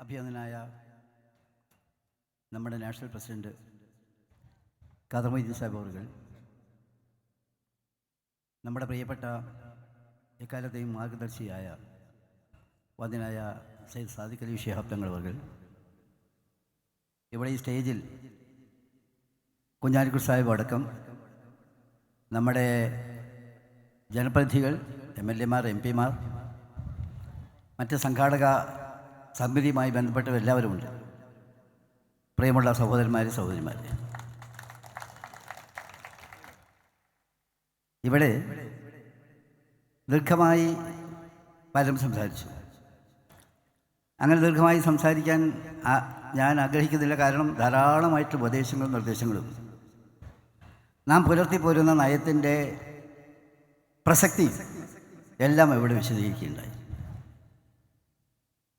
അഭിനന്ദനായ നമ്മുടെ national president Khader Sahib അവറുകൾ നമ്മുടെ പ്രിയപ്പെട്ട എക്കാലത്തെയും മാർഗദർശിയായ വന്ദനായ സയ്യിദ് സാദിഖ് അലി ഷിഹാബ് തങ്ങൾ അവർ ഇവിടെ ഈ സ്റ്റേജിൽ കുഞ്ഞാലിക്കുർ സാഹിബ് അടക്കം നമ്മുടെ ജനപ്രതിനിധികൾ എം എൽ എമാർ എം പിമാർ മറ്റ് സംഘാടക സമിതിയുമായി ബന്ധപ്പെട്ടവരെല്ലാവരുമുണ്ട് പ്രിയമുള്ള സഹോദരന്മാരെ സഹോദരിമാരെ. ഇവിടെ ദീർഘമായി പലരും സംസാരിച്ചു. അങ്ങനെ ദീർഘമായി സംസാരിക്കാൻ ഞാൻ ആഗ്രഹിക്കുന്നില്ല. കാരണം ധാരാളമായിട്ട് ഉപദേശങ്ങളും നിർദ്ദേശങ്ങളും. നാം പുലർത്തി പോരുന്ന നയത്തിന്റെ പ്രസക്തി എല്ലാം ഇവിടെ വിശദീകരിക്കുകയുണ്ടായി.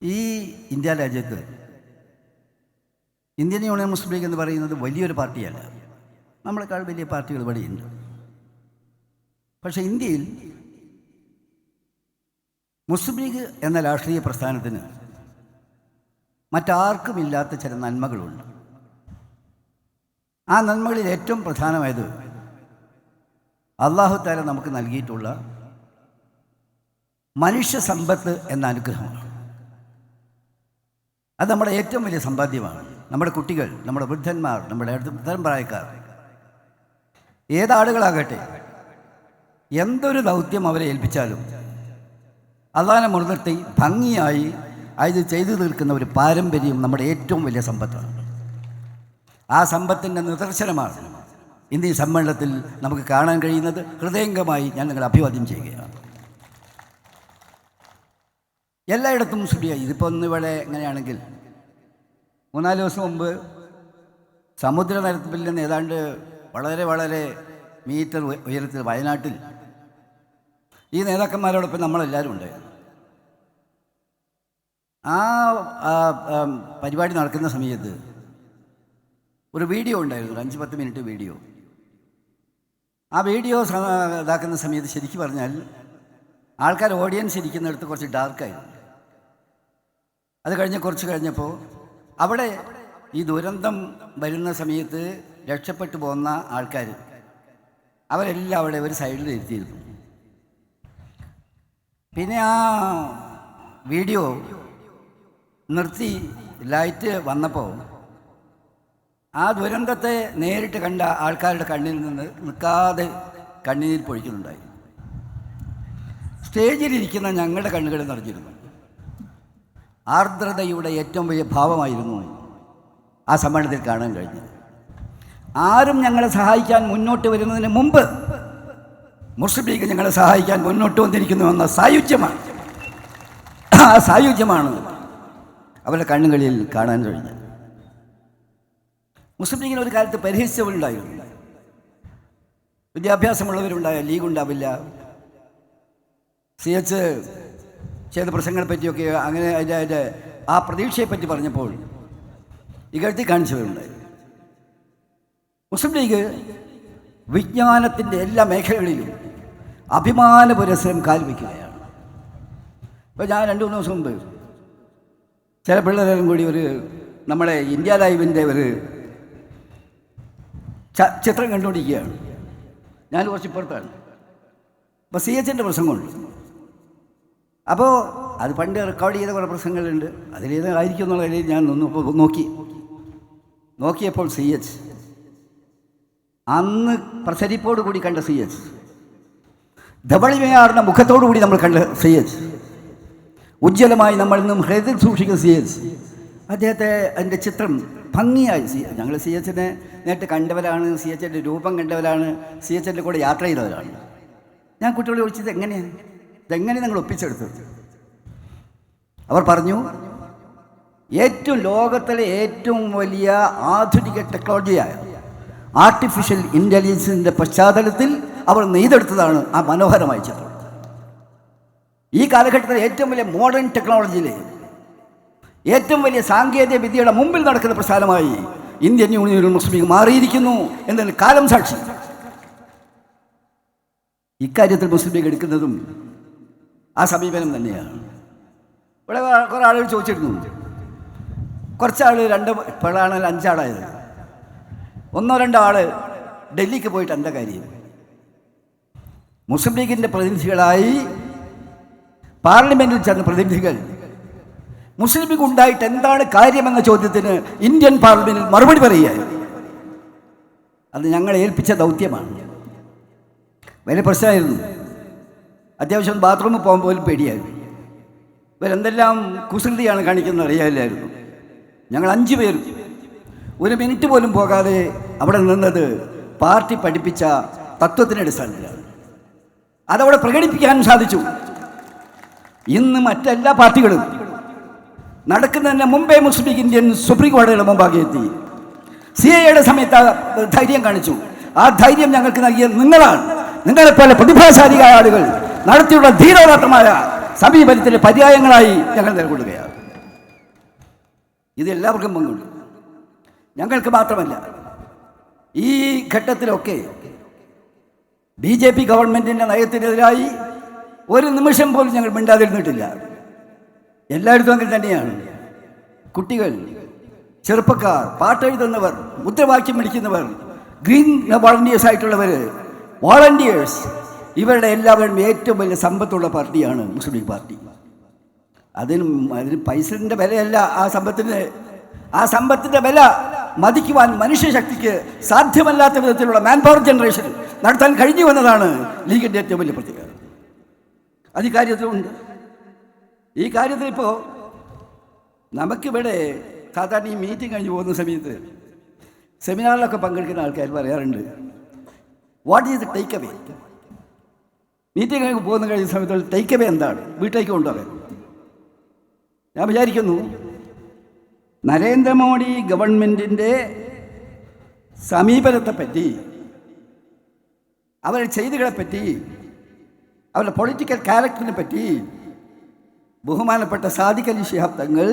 ഈ ഇന്ത്യ രാജ്യത്ത് ഇന്ത്യൻ യൂണിയൻ മുസ്ലിം ലീഗ് എന്ന് പറയുന്നത് വലിയൊരു പാർട്ടിയല്ല. നമ്മളെക്കാൾ വലിയ പാർട്ടികൾ ഇവിടെയുണ്ട്. പക്ഷേ ഇന്ത്യയിൽ മുസ്ലിം ലീഗ് എന്ന രാഷ്ട്രീയ പ്രസ്ഥാനത്തിന് മറ്റാർക്കുമില്ലാത്ത ചില നന്മകളുണ്ട്. ആ നന്മകളിൽ ഏറ്റവും പ്രധാനമായത് അള്ളാഹു താല നമുക്ക് നൽകിയിട്ടുള്ള മനുഷ്യ സമ്പത്ത് എന്ന അനുഗ്രഹമാണ്. അത് നമ്മുടെ ഏറ്റവും വലിയ സമ്പാദ്യമാണ്. നമ്മുടെ കുട്ടികൾ നമ്മുടെ വൃദ്ധന്മാർ നമ്മുടെ അടുത്ത പ്രായക്കാർ ഏതാളുകളാകട്ടെ എന്തൊരു ദൗത്യം അവരെ ഏൽപ്പിച്ചാലും അള്ളാനെ മുൻനിർത്തി ഭംഗിയായി അത് ചെയ്തു തീർക്കുന്ന ഒരു പാരമ്പര്യം നമ്മുടെ ഏറ്റവും വലിയ സമ്പത്താണ്. ആ സമ്പത്തിന്റെ നിദർശനമാണ് ഈ സമ്മേളനത്തിൽ നമുക്ക് കാണാൻ കഴിയുന്നത്. ഹൃദയംഗമായി ഞാൻ നിങ്ങളെ അഭിവാദ്യം ചെയ്യുകയാണ്. എല്ലായിടത്തും സ്റ്റുഡിയായി ഇതിപ്പോൾ ഒന്ന് ഇവിടെ എങ്ങനെയാണെങ്കിൽ മൂന്നാൽ ദിവസം മുമ്പ് സമുദ്രനിരപ്പിൽ നിന്ന് ഏതാണ്ട് വളരെ വളരെ മീറ്റർ ഉയരത്തിൽ വയനാട്ടിൽ ഈ നേതാക്കന്മാരോടൊപ്പം നമ്മളെല്ലാവരും ഉണ്ടായിരുന്നു ആ പരിപാടി നടക്കുന്ന സമയത്ത് ഒരു വീഡിയോ ഉണ്ടായിരുന്നു. അഞ്ച് പത്ത് മിനിറ്റ് വീഡിയോ. ആ വീഡിയോ ഇതാക്കുന്ന സമയത്ത് ശരിക്കും പറഞ്ഞാൽ ആൾക്കാർ ഓഡിയൻസ് ഇരിക്കുന്നിടത്ത് കുറച്ച് ഡാർക്കായിരുന്നു. അത് കഴിഞ്ഞ് കുറച്ച് കഴിഞ്ഞപ്പോൾ അവിടെ ഈ ദുരന്തം വരുന്ന സമയത്ത് രക്ഷപ്പെട്ടു പോകുന്ന ആൾക്കാർ അവരെല്ലാം അവിടെ ഒരു സൈഡിൽ ഇരുത്തിയിരുന്നു. പിന്നെ ആ വീഡിയോ നിർത്തി ലൈറ്റ് വന്നപ്പോൾ ആ ദുരന്തത്തെ നേരിട്ട് കണ്ട ആൾക്കാരുടെ കണ്ണിൽ നിന്ന് നിൽക്കാതെ കണ്ണീർ പൊഴിക്കുന്നുണ്ടായി. സ്റ്റേജിലിരിക്കുന്ന ഞങ്ങളുടെ കണ്ണുകൾ നിറഞ്ഞിരുന്നു. ആർദ്രതയുടെ ഏറ്റവും വലിയ ഭാവമായിരുന്നു ആ സമ്മേളനത്തിൽ കാണാൻ കഴിഞ്ഞത്. ആരും ഞങ്ങളെ സഹായിക്കാൻ മുന്നോട്ട് വരുന്നതിന് മുമ്പ് മുസ്ലിം ലീഗ് ഞങ്ങളെ സഹായിക്കാൻ മുന്നോട്ട് വന്നിരിക്കുന്നു എന്ന സായുജ്യമാണ്. ആ സായുജ്യമാണ് അവരുടെ കണ്ണുകളിൽ കാണാൻ കഴിഞ്ഞത്. മുസ്ലിം ലീഗിന് ഒരു കാലത്ത് പരിഹസിച്ചവരുണ്ടായിരുന്നു. വിദ്യാഭ്യാസമുള്ളവരുണ്ടായ ലീഗ് ഉണ്ടാവില്ല സി എച്ച് ചെയ്ത പ്രസംഗങ്ങളെ പറ്റിയൊക്കെ അങ്ങനെ അതിന്റെ അതിന്റെ ആ പ്രതീക്ഷയെപ്പറ്റി പറഞ്ഞപ്പോൾ ഇകഴ്ത്തി കാണിച്ചവരുണ്ടായി മുസ്ലിം ലീഗ് വിജ്ഞാനത്തിന്റെ എല്ലാ മേഖലകളിലും അഭിമാന പുരസ്സരം കാൽവയ്ക്കുകയാണ്. ഇപ്പോൾ ഞാൻ രണ്ട് മൂന്ന് ദിവസം മുമ്പ് ചില പിള്ളേരും കൂടി ഒരു നമ്മുടെ ഇന്ത്യ ലൈവിന്റെ ഒരു ചിത്രം കണ്ടുകൊണ്ടിരിക്കുകയാണ്. ഞാൻ കുറച്ച് ഇപ്പുറത്താണ് അപ്പോൾ സി എച്ചിന്റെ പ്രസംഗമുണ്ട്. അപ്പോൾ അത് പണ്ട് റെക്കോർഡ് ചെയ്ത കുറേ പ്രസംഗങ്ങളുണ്ട് അതിലേതായിരിക്കും എന്നുള്ള രീതിയിൽ ഞാൻ ഒന്ന് നോക്കി നോക്കിയപ്പോൾ സി എച്ച് അന്ന് പ്രസരിപ്പോട് കൂടി കണ്ട സി എച്ച് ധവളിമയാർന്ന മുഖത്തോടു കൂടി നമ്മൾ കണ്ട സി എച്ച് ഉജ്ജ്വലമായി നമ്മൾ ഇന്നും ഹൃദയത്തിൽ സൂക്ഷിക്കുന്ന സി എച്ച് അദ്ദേഹത്തെ അതിന്റെ ചിത്രം ഭംഗിയായി സി ഞങ്ങൾ സി എച്ചിനെ നേരിട്ട് കണ്ടവരാണ് സി എച്ചിന്റെ രൂപം കണ്ടവരാണ് സി എച്ചിന്റെ കൂടെ യാത്ര ചെയ്തവരാണ്. ഞാൻ കുട്ടികളെ വിളിച്ചത് എങ്ങനെയാണ് ഇതെങ്ങനെ നിങ്ങൾ ഒപ്പിച്ചെടുത്തത്? അവർ പറഞ്ഞു ഏറ്റവും ലോകത്തിലെ ഏറ്റവും വലിയ ആധുനിക ടെക്നോളജിയായ ആർട്ടിഫിഷ്യൽ ഇന്റലിജൻസിന്റെ പശ്ചാത്തലത്തിൽ അവർ നെയ്തെടുത്തതാണ് ആ മനോഹരമായ ചിത്രം. ഈ കാലഘട്ടത്തിലെ ഏറ്റവും വലിയ മോഡേൺ ടെക്നോളജിയിലെ ഏറ്റവും വലിയ സാങ്കേതിക വിദ്യയുടെ മുമ്പിൽ നടക്കുന്ന പ്രസ്ഥാനമായി ഇന്ത്യൻ യൂണിയൻ മുസ്ലിം ലീഗ് മാറിയിരിക്കുന്നു എന്നതിന് കാലം സാക്ഷി. ഇക്കാര്യത്തിൽ മുസ്ലിം ലീഗ് എടുക്കുന്നതും ആ സമീപനം തന്നെയാണ്. ഇവിടെ കുറേ ആളുകൾ ചോദിച്ചിരുന്നു. കുറച്ചാൾ രണ്ട് ഇപ്പോഴാണ് അഞ്ചാളായത്. ഒന്നോ രണ്ടോ ആൾ ഡൽഹിക്ക് പോയിട്ട് എന്താ കാര്യം? മുസ്ലിം ലീഗിന്റെ പ്രതിനിധികളായി പാർലമെന്റിൽ ചെന്ന പ്രതിനിധികൾ മുസ്ലിം ലീഗ് ഉണ്ടായിട്ട് എന്താണ് കാര്യമെന്ന ചോദ്യത്തിന് ഇന്ത്യൻ പാർലമെന്റിൽ മറുപടി പറയുകയായി അത് ഞങ്ങളെ ഏൽപ്പിച്ച ദൗത്യമാണ്. വലിയ പ്രശ്നമായിരുന്നു. അത്യാവശ്യം ബാത്റൂമിൽ പോകാൻ പോലും പേടിയായിരുന്നു. ഇവരെന്തെല്ലാം കുസൃതിയാണ് കാണിക്കുന്നത് അറിയാമില്ലായിരുന്നു ഞങ്ങൾ അഞ്ച് പേരും ഒരു മിനിറ്റ് പോലും പോകാതെ അവിടെ നിന്നത് പാർട്ടി പഠിപ്പിച്ച തത്വത്തിന്റെ അടിസ്ഥാനത്തിലാണ്. അതവിടെ പ്രകടിപ്പിക്കാൻ സാധിച്ചു. ഇന്ന് മറ്റെല്ലാ പാർട്ടികളും നടക്കുന്നതിന് Mumbai Muslim league Indian supreme കോടതിയുടെ മുമ്പാകെ എത്തി. സി എയുടെ സമയത്ത് ധൈര്യം കാണിച്ചു. ആ ധൈര്യം ഞങ്ങൾക്ക് നൽകിയ നിങ്ങളാണ്. നിങ്ങളെപ്പോലെ പ്രതിഭാശാലിയായ ആളുകൾ. നടത്തിയുള്ള ധീരോദാത്തമായ സമീപനത്തിന്റെ പര്യായങ്ങളായി ഞങ്ങൾ നിലകൊള്ളുകയാണ്. ഇത് എല്ലാവർക്കും പങ്കുണ്ട്. ഞങ്ങൾക്ക് മാത്രമല്ല ഈ ഘട്ടത്തിലൊക്കെ ബി ജെ പി ഗവൺമെന്റിന്റെ നയത്തിനെതിരായി ഒരു നിമിഷം പോലും ഞങ്ങൾ മിണ്ടാതിരുന്നിട്ടില്ല. എല്ലായിടത്തും അങ്ങനെ തന്നെയാണ്. കുട്ടികൾ ചെറുപ്പക്കാർ പാട്ടെഴുതുന്നവർ മുദ്രാവാക്യം പിടിക്കുന്നവർ ഗ്രീൻ വോളണ്ടിയേഴ്സ് ആയിട്ടുള്ളവർ വോളണ്ടിയേഴ്സ് ഇവരുടെ എല്ലാവരും ഏറ്റവും വലിയ സമ്പത്തുള്ള പാർട്ടിയാണ് മുസ്ലിം ലീഗ് പാർട്ടി. അതിന് അതിന് പൈസന്റെ വിലയല്ല ആ സമ്പത്തിന് ആ സമ്പത്തിന്റെ വില മതിക്കുവാൻ മനുഷ്യശക്തിക്ക് സാധ്യമല്ലാത്ത വിധത്തിലുള്ള മാൻ പവർ ജനറേഷൻ നടത്താൻ കഴിഞ്ഞു എന്നതാണ് ലീഗിന്റെ ഏറ്റവും വലിയ പ്രത്യേകത. അത് ഈ കാര്യത്തിലുണ്ട് ഈ കാര്യത്തിൽ ഇപ്പോൾ നമുക്കിവിടെ സാധാരണ ഈ മീറ്റിംഗ് കഴിഞ്ഞ് പോകുന്ന സമയത്ത് സെമിനാറിലൊക്കെ പങ്കെടുക്കുന്ന ആൾക്കാർ പറയാറുണ്ട് വാട്ട് ഈസ് ടേക്ക് അവേ കഴിഞ്ഞ് പോകുന്ന കഴിഞ്ഞ സമയത്ത് ടേക്കവേ എന്താണ്? വീട്ടിലേക്ക് കൊണ്ടുപോകാൻ ഞാൻ വിചാരിക്കുന്നു നരേന്ദ്രമോദി ഗവൺമെന്റിന്റെ സമീപനത്തെപ്പറ്റി അവരുടെ ചെയ്തികളെപ്പറ്റി അവരുടെ പൊളിറ്റിക്കൽ ക്യാരക്ടറിനെ പറ്റി ബഹുമാനപ്പെട്ട സാദിഖ് അലി ശിഹാബ് തങ്ങൾ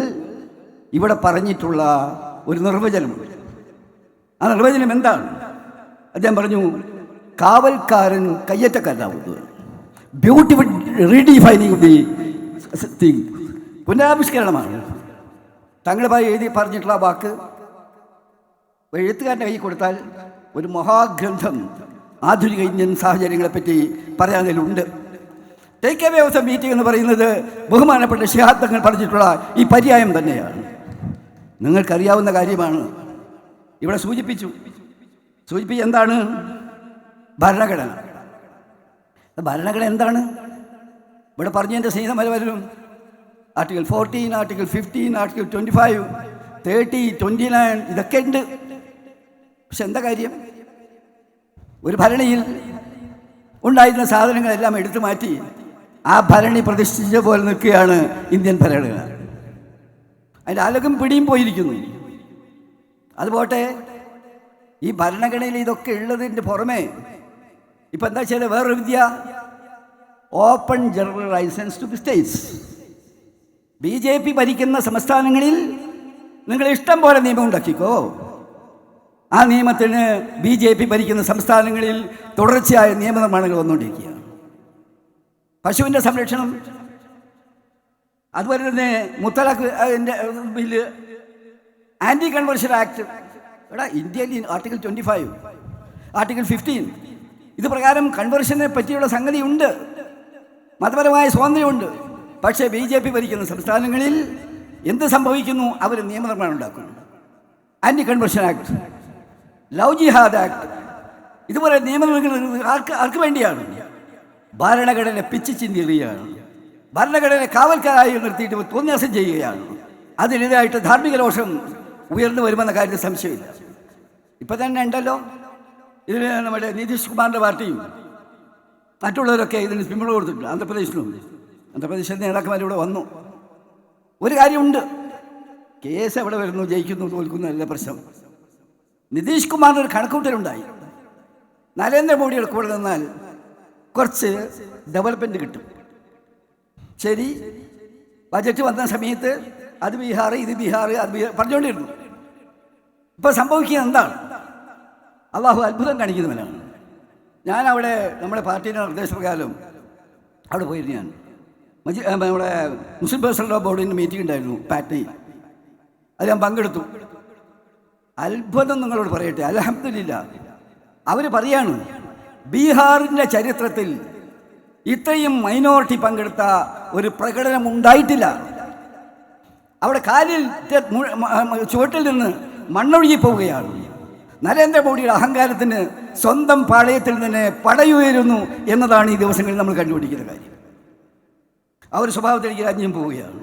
ഇവിടെ പറഞ്ഞിട്ടുള്ള ഒരു നിർവചനമുണ്ട്. ആ നിർവചനം എന്താണ്? അദ്ദേഹം പറഞ്ഞു കാവൽക്കാരൻ കയ്യേറ്റക്കാരനാവുന്നത്. ബ്യൂട്ടിഫുൾ റീഡിഫൈനിങ് ദി തിങ് പുനരാവിഷ്കരണമാണ്. തങ്ങളുമായി എഴുതി പറഞ്ഞിട്ടുള്ള വാക്ക് എഴുത്തുകാരന്റെ കയ്യിൽ കൊടുത്താൽ ഒരു മഹാഗ്രന്ഥം ആധുനിക ഇന്ത്യൻ സാഹചര്യങ്ങളെപ്പറ്റി പറയാനതിലുണ്ട് take away of a meeting എന്ന് പറയുന്നത് ബഹുമാനപ്പെട്ട ശിഹാബ്ദങ്ങൾ പറഞ്ഞിട്ടുള്ള ഈ പര്യായം തന്നെയാണ്. നിങ്ങൾക്കറിയാവുന്ന കാര്യമാണ്. ഇവിടെ സൂചിപ്പിച്ചു. സൂചിപ്പിച്ച് എന്താണ്? ഭരണഘടന. ഭരണഘടന എന്താണ്? ഇവിടെ പറഞ്ഞതിന്റെ സ്നേഹിതമല വരും article fourteen article fifteen article twenty five thirty twenty nine ഇതൊക്കെ ഉണ്ട്. പക്ഷെ എന്താ കാര്യം? ഒരു ഭരണിയിൽ ഉണ്ടായിരുന്ന സാധനങ്ങളെല്ലാം എടുത്തു മാറ്റി ആ ഭരണി പ്രതിഷ്ഠിച്ച പോലെ നിൽക്കുകയാണ് ഇന്ത്യൻ ഭരണഘടന. അതിന്റെ അലകും പിടിയും പോയിരിക്കുന്നു. അതുപോട്ടെ ഈ ഭരണഘടനയിൽ ഇതൊക്കെ ഉള്ളതിന്റെ പുറമെ ഇപ്പം എന്താ ചെയ്ത? വേറൊരു വിദ്യ? Open general licence to the states B J P ഭരിക്കുന്ന സംസ്ഥാനങ്ങളിൽ നിങ്ങൾ ഇഷ്ടം പോലെ നിയമം ഉണ്ടാക്കിക്കോ. ആ നിയമത്തിന് ബി ജെ പി ഭരിക്കുന്ന സംസ്ഥാനങ്ങളിൽ തുടർച്ചയായ നിയമനിർമ്മാണങ്ങൾ വന്നുകൊണ്ടിരിക്കുകയാണ്. പശുവിന്റെ സംരക്ഷണം. അതുപോലെ തന്നെ മുത്തലാഖ് ബില്ല് ആന്റി കൺവേർഷൻ ആക്ട് എടാ ഇന്ത്യയിൽ article twenty five article fifteen ഇത് പ്രകാരം കൺവെർഷനെ പറ്റിയുള്ള സംഗതി ഉണ്ട് മതപരമായ സ്വാതന്ത്ര്യമുണ്ട്. പക്ഷേ ബി ജെ പി ഭരിക്കുന്ന സംസ്ഥാനങ്ങളിൽ എന്ത് സംഭവിക്കുന്നു? അവർ നിയമനിർമ്മാണം ഉണ്ടാക്കുന്നു. Anti conversion act love jihad act ഇതുപോലെ നിയമനിർമ്മാണം ആർക്ക് ആർക്ക് വേണ്ടിയാണ്? ഭരണഘടന പിച്ച് ചിന്തിയുകയാണ് ഭരണഘടന കാവൽക്കാരായി നിർത്തിയിട്ട് തോന്നിയാസം ചെയ്യുകയാണ്. അതിനെതിരായിട്ട് ധാർമ്മിക രോഷം ഉയർന്നു വരുമെന്ന കാര്യത്തിൽ സംശയമില്ല. ഇപ്പം തന്നെ ഉണ്ടല്ലോ. ഇതിന് നമ്മുടെ നിതീഷ് കുമാറിന്റെ പാർട്ടിയും മറ്റുള്ളവരൊക്കെ ഇതിന് പിന്തുണ കൊടുത്തിട്ടുണ്ട്. ആന്ധ്രാപ്രദേശിലും. ആന്ധ്രാപ്രദേശിൽ നേതാക്കന്മാർ ഇവിടെ വന്നു. ഒരു കാര്യമുണ്ട്. കേസ് എവിടെ വരുന്നു ജയിക്കുന്നു തോൽക്കുന്നു അല്ല പ്രശ്നം. നിതീഷ് കുമാറിന് ഒരു കണക്കൂട്ടലുണ്ടായി നരേന്ദ്രമോദിയുടെ കൂടെ നിന്നാൽ കുറച്ച് ഡെവലപ്മെന്റ് കിട്ടും. ശരി. ബജറ്റ് വന്ന സമയത്ത് അത് ബീഹാർ ഇത് ബീഹാർ അത് ബീഹാർ പറഞ്ഞുകൊണ്ടിരുന്നു. ഇപ്പം സംഭവിക്കുന്നത് എന്താണ്? അള്ളാഹു അത്ഭുതം കാണിക്കുന്നവനാണ്. ഞാൻ അവിടെ നമ്മുടെ പാർട്ടിയുടെ നിർദ്ദേശപ്രകാരം അവിടെ പോയിരുന്നു ഞാൻ. മജി നമ്മുടെ മുസ്ലിം പേഴ്സണൽ ബോർഡിന്റെ മീറ്റിംഗ് ഉണ്ടായിരുന്നു പാറ്റ്നയിൽ. അത് ഞാൻ പങ്കെടുത്തു. അത്ഭുതം നിങ്ങളോട് പറയട്ടെ. അലഹമില്ല അവർ പറയാണ് ബീഹാറിന്റെ ചരിത്രത്തിൽ ഇത്രയും മൈനോറിറ്റി പങ്കെടുത്ത ഒരു പ്രകടനം ഉണ്ടായിട്ടില്ല. അവിടെ കാലിൽ ചുവട്ടിൽ നിന്ന് മണ്ണൊഴുകി പോവുകയാണ്. നരേന്ദ്രമോദിയുടെ അഹങ്കാരത്തിന് സ്വന്തം പാളയത്തിൽ തന്നെ പടയുയരുന്നു എന്നതാണ് ഈ ദിവസങ്ങളിൽ നമ്മൾ കണ്ടുപിടിക്കുന്ന കാര്യം. ആ ഒരു സ്വഭാവത്തിലേക്ക് രാജ്യം പോവുകയാണ്.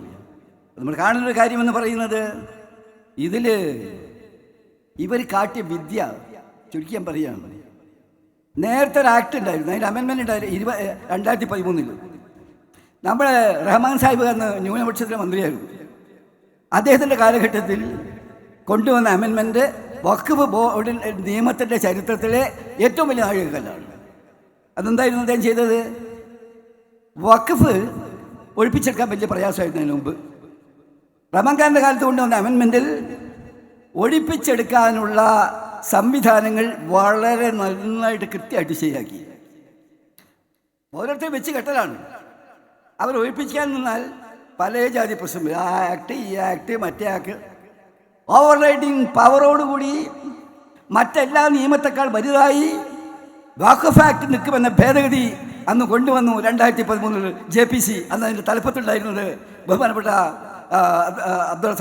നമ്മൾ കാണുന്ന ഒരു കാര്യമെന്ന് പറയുന്നത് ഇതിൽ ഇവർ കാട്ടിയ വിദ്യ ചുരുക്കിയാൻ പറയുകയാണ് നേരത്തെ ഒരു ആക്ട് ഉണ്ടായിരുന്നു. അതിന്റെ അമെൻമെന്റ് ഉണ്ടായിരുന്നു ഇരുപ രണ്ടായിരത്തി പതിമൂന്നിൽ നമ്മുടെ റഹ്മാൻ സാഹിബ് എന്ന ന്യൂനപക്ഷത്തിലെ മന്ത്രിയായിരുന്നു. അദ്ദേഹത്തിന്റെ കാലഘട്ടത്തിൽ കൊണ്ടുവന്ന അമെൻമെന്റ് വഖഫ് ബോർഡിൽ നിയമത്തിന്റെ ചരിത്രത്തിലെ ഏറ്റവും വലിയ നാഴികക്കല്ലാണ് അതെന്തായിരുന്നു അദ്ദേഹം ചെയ്തത്? വഖഫ് ഒഴിപ്പിച്ചെടുക്കാൻ വലിയ പ്രയാസമായിരുന്നു അതിന് മുമ്പ്. റമൻഖാന്റെ ഖാന്റെ കാലത്ത് കൊണ്ടുവന്ന അമെൻമെന്റിൽ ഒഴിപ്പിച്ചെടുക്കാനുള്ള സംവിധാനങ്ങൾ വളരെ നന്നായിട്ട് കൃത്യമായിട്ട് ശരിയാക്കി. ഓരോരുത്തരും വെച്ച് കെട്ടലാണ്. അവർ ഒഴിപ്പിക്കാൻ നിന്നാൽ പല ജാതി പ്രശ്നം ആ ആക്ട് ഈ ആക്ട് മറ്റേ ആക്ട് ഓവർ റൈഡിങ് പവറോടുകൂടി മറ്റെല്ലാ നിയമത്തെക്കാൾ വലുതായി വാക്കഫ് ആക്ട് നിൽക്കുമെന്ന ഭേദഗതി അന്ന് കൊണ്ടുവന്നു രണ്ടായിരത്തി പതിമൂന്നിൽ ജെ പി സി അന്ന് അതിന്റെ തലപ്പത്തുണ്ടായിരുന്നത് ബഹുമാനപ്പെട്ട അബ്ദുൾ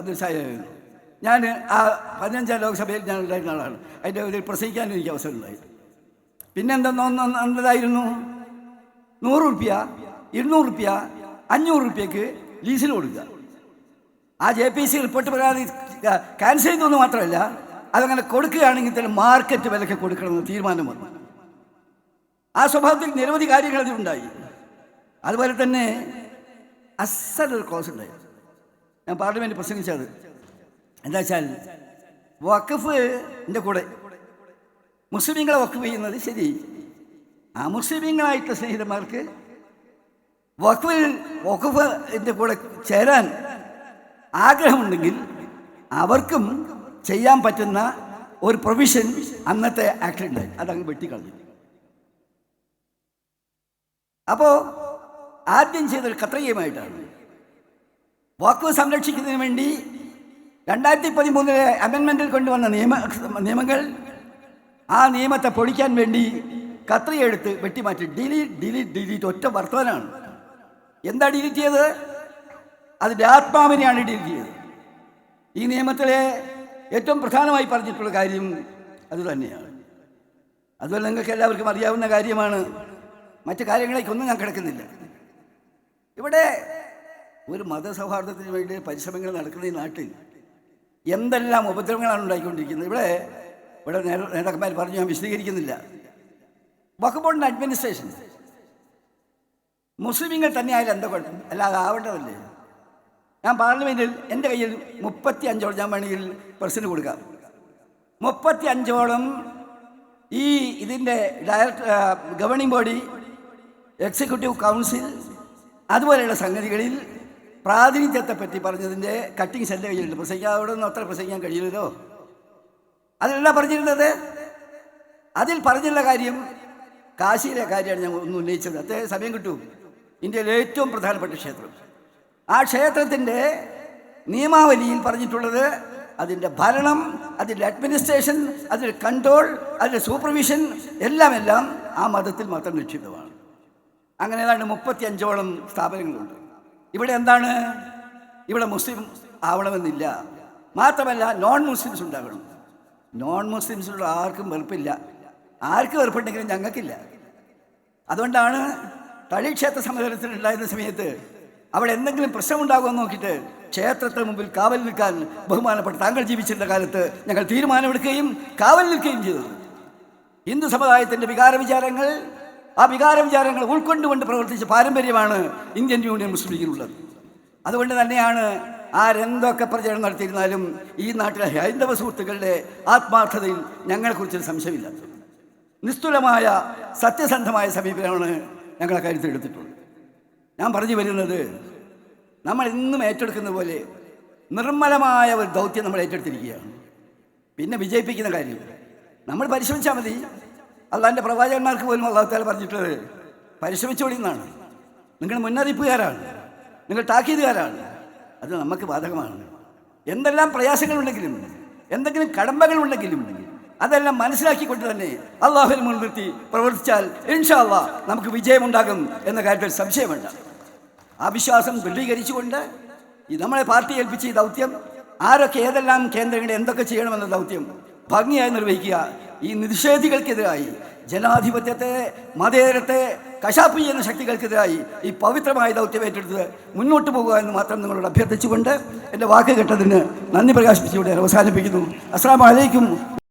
അബ്ദുൾ സാഹിബായിരുന്നു ഞാൻ ആ പതിനഞ്ചാം ലോക്സഭയിൽ ഞാൻ ഉണ്ടായിരുന്ന ആളാണ്. അതിന്റെ ഒരു പ്രസംഗിക്കാനും എനിക്ക് അവസരം ഉണ്ടായി. പിന്നെന്തായിരുന്നു നൂറ് റുപ്യ ഇരുന്നൂറ് റുപ്യ അഞ്ഞൂറ് റുപ്യക്ക് ലീസിന് കൊടുക്കുക. ആ ജെ പി സി റിപ്പോർട്ട് പരാതി ക്യാൻസൽ ചെയ്തെന്ന് മാത്രമല്ല അതങ്ങനെ കൊടുക്കുകയാണെങ്കിൽ തന്നെ മാർക്കറ്റ് വിലയ്ക്ക് കൊടുക്കണമെന്ന് തീരുമാനം വന്നു. ആ സ്വഭാവത്തിൽ നിരവധി കാര്യങ്ങൾ അതിലുണ്ടായി. അതുപോലെ തന്നെ അസലൊരു ക്ലോസ് ഉണ്ടായി. ഞാൻ പാർലമെന്റ് പ്രസംഗിച്ചത്. എന്താ വെച്ചാൽ വഖഫിന്റെ കൂടെ മുസ്ലിമീങ്ങളെ വഖഫ് ചെയ്യുന്നത് ശരി. ആ മുസ്ലിമീങ്ങളായിട്ടുള്ള സ്നേഹിതന്മാർക്ക് വഖഫ് വഖഫിന്റെ കൂടെ ചേരാൻ ആഗ്രഹമുണ്ടെങ്കിൽ അവർക്കും ചെയ്യാൻ പറ്റുന്ന ഒരു പ്രൊവിഷൻ അന്നത്തെ ആക്ട് ഉണ്ടായി അതങ്ങ് വെട്ടിക്കളഞ്ഞു. അപ്പോ ആദ്യം ചെയ്തൊരു കത്രികയുമായിട്ടാണ് വാക്ക് സംരക്ഷിക്കുന്നതിന് വേണ്ടി രണ്ടായിരത്തി പതിമൂന്നിലെ അമെൻമെന്റിൽ കൊണ്ടുവന്ന നിയമ നിയമങ്ങൾ ആ നിയമത്തെ പൊളിക്കാൻ വേണ്ടി കത്രിയെടുത്ത് വെട്ടിമാറ്റി. ഡിലീറ്റ് ഡിലീറ്റ് ഡിലീറ്റ് ഒറ്റ വർത്തമാനാണ് എന്താ ഡിലീറ്റ് ചെയ്തത്? അതിന്റെ ആത്മാവിനെയാണ് ഇടിയിരിക്കുന്നത് ഈ നിയമത്തിലെ ഏറ്റവും പ്രധാനമായി പറഞ്ഞിട്ടുള്ള കാര്യം അതുതന്നെയാണ് അതുപോലെ നിങ്ങൾക്ക് എല്ലാവർക്കും അറിയാവുന്ന കാര്യമാണ് മറ്റ് കാര്യങ്ങളേക്കൊന്നും ഞാൻ കിടക്കുന്നില്ല. ഇവിടെ ഒരു മതസൗഹാർദ്ദത്തിന് വേണ്ടി പരിശ്രമങ്ങൾ നടക്കുന്ന ഈ നാട്ടിൽ എന്തെല്ലാം ഉപദ്രവങ്ങളാണ് ഉണ്ടായിക്കൊണ്ടിരിക്കുന്നത്? ഇവിടെ ഇവിടെ നേതാക്കന്മാർ പറഞ്ഞു ഞാൻ വിശദീകരിക്കുന്നില്ല. വഖബോർഡിന്റെ അഡ്മിനിസ്ട്രേഷൻ. മുസ്ലിങ്ങൾ തന്നെയായാലും എന്താ കുഴപ്പം അല്ലാതെ ആവേണ്ടതല്ലേ? ഞാൻ പാർലമെന്റിൽ എന്റെ കയ്യിൽ മുപ്പത്തി അഞ്ചോളം ഞാൻ വേണമെങ്കിൽ പ്രസിഡന്റ് കൊടുക്കാം. മുപ്പത്തി അഞ്ചോളം ഈ ഇതിന്റെ director governing body executive council അതുപോലെയുള്ള സംഗതികളിൽ പ്രാതിനിധ്യത്തെ പറ്റി പറഞ്ഞതിന്റെ കട്ടിങ്സ് എന്റെ കയ്യിലുണ്ട്. പ്രസംഗിക്കാതെ ഒന്നും അത്ര പ്രസംഗിക്കാൻ കഴിയില്ലല്ലോ. അതിലല്ല പറഞ്ഞിരുന്നത്? അതിൽ പറഞ്ഞിട്ടുള്ള കാര്യം കാശിയിലെ കാര്യമാണ് ഞാൻ ഒന്ന് ഉന്നയിച്ചത്. അതേ സമയം കിട്ടും. ഇന്ത്യയിലെ ഏറ്റവും പ്രധാനപ്പെട്ട ക്ഷേത്രം. ആ ക്ഷേത്രത്തിന്റെ നിയമാവലിയിൽ പറഞ്ഞിട്ടുള്ളത് അതിന്റെ ഭരണം അതിന്റെ അഡ്മിനിസ്ട്രേഷൻ അതിന്റെ കൺട്രോൾ അതിന്റെ സൂപ്പർവിഷൻ എല്ലാം എല്ലാം ആ മതത്തിൽ മാത്രം നിക്ഷിപ്തമാണ് അങ്ങനെ ഏതാണ്ട് മുപ്പത്തി അഞ്ചോളം സ്ഥാപനങ്ങളുണ്ട്. ഇവിടെ എന്താണ്? ഇവിടെ മുസ്ലിം ആവണമെന്നില്ല. മാത്രമല്ല നോൺ മുസ്ലിംസ് ഉണ്ടാകണം. നോൺ മുസ്ലിംസിലുള്ള ആർക്കും വെറുപ്പില്ല. ആർക്ക് വെറുപ്പുണ്ടെങ്കിലും ഞങ്ങൾക്കില്ല. അതുകൊണ്ടാണ് തളിക്ഷേത്ര സമ്മേളനത്തിൽ ഉണ്ടായിരുന്ന സമയത്ത് അവിടെ എന്തെങ്കിലും പ്രശ്നമുണ്ടാകുമെന്ന് നോക്കിയിട്ട് ക്ഷേത്രത്തിന് മുമ്പിൽ കാവൽ നിൽക്കാൻ ബഹുമാനപ്പെട്ട താങ്കൾ ജീവിച്ചിരുന്ന കാലത്ത് ഞങ്ങൾ തീരുമാനമെടുക്കുകയും കാവൽ നിൽക്കുകയും ചെയ്തു. ഹിന്ദു സമുദായത്തിന്റെ വികാര വിചാരങ്ങൾ ആ വികാര വിചാരങ്ങൾ ഉൾക്കൊണ്ടുകൊണ്ട് പ്രവർത്തിച്ച പാരമ്പര്യമാണ് ഇന്ത്യൻ യൂണിയൻ മുസ്ലിം ലീഗിനുള്ളത്. അതുകൊണ്ട് തന്നെയാണ് ആരെന്തൊക്കെ പ്രചരണം നടത്തിയിരുന്നാലും ഈ നാട്ടിലെ ഹൈന്ദവ സുഹൃത്തുക്കളുടെ ആത്മാർത്ഥതയിൽ ഞങ്ങളെക്കുറിച്ചൊരു സംശയമില്ല. നിസ്തുലമായ സത്യസന്ധമായ സമീപനമാണ് ഞങ്ങളെ കാര്യത്തിൽ ഞാൻ പറഞ്ഞു വരുന്നത് നമ്മൾ ഇന്നും ഏറ്റെടുക്കുന്ന പോലെ നിർമ്മലമായ ഒരു ദൗത്യം നമ്മൾ ഏറ്റെടുത്തിരിക്കുകയാണ്. പിന്നെ വിജയിപ്പിക്കുന്ന കാര്യം. നമ്മൾ പരിശ്രമിച്ചാൽ മതി. അള്ളാന്റെ പ്രവാചകന്മാർക്ക് പോലും അള്ളാഹുത്താല പറഞ്ഞിട്ടുള്ളത് പരിശ്രമിച്ചോളി എന്നാണ് നിങ്ങൾ മുന്നറിയിപ്പുകാരാണ്. നിങ്ങൾ താക്കീതുകാരാണ്. അത് നമുക്ക് ബാധകമാണ്. എന്തെല്ലാം പ്രയാസങ്ങളുണ്ടെങ്കിലും എന്തെങ്കിലും കടമ്പകളുണ്ടെങ്കിലും അതെല്ലാം മനസ്സിലാക്കിക്കൊണ്ട് തന്നെ അള്ളാഹുവിനെ മുൻനിർത്തി പ്രവർത്തിച്ചാൽ ഇൻഷാ നമുക്ക് വിജയമുണ്ടാകും എന്ന കാര്യത്തിൽ സംശയമുണ്ട് ആ വിശ്വാസം ദൃഢീകരിച്ചുകൊണ്ട് ഈ നമ്മളെ പാർട്ടി ഏൽപ്പിച്ച ഈ ദൗത്യം ആരൊക്കെ ഏതെല്ലാം കേന്ദ്രങ്ങൾ എന്തൊക്കെ ചെയ്യണമെന്ന ദൗത്യം ഭംഗിയായി നിർവഹിക്കുക. ഈ നിഷേധികൾക്കെതിരായി ജനാധിപത്യത്തെ മതേതരത്തെ കശാപ്പ് ചെയ്യുന്ന ശക്തികൾക്കെതിരായി ഈ പവിത്രമായ ദൗത്യം ഏറ്റെടുത്ത് മുന്നോട്ട് പോകുക എന്ന് മാത്രം നിങ്ങളോട് അഭ്യർത്ഥിച്ചുകൊണ്ട് എന്റെ വാക്ക് കേട്ടതിന് നന്ദി പ്രകാശിപ്പിച്ചുകൊണ്ട് അവസാനിപ്പിക്കുന്നു. അസ്സാം വലൈക്കും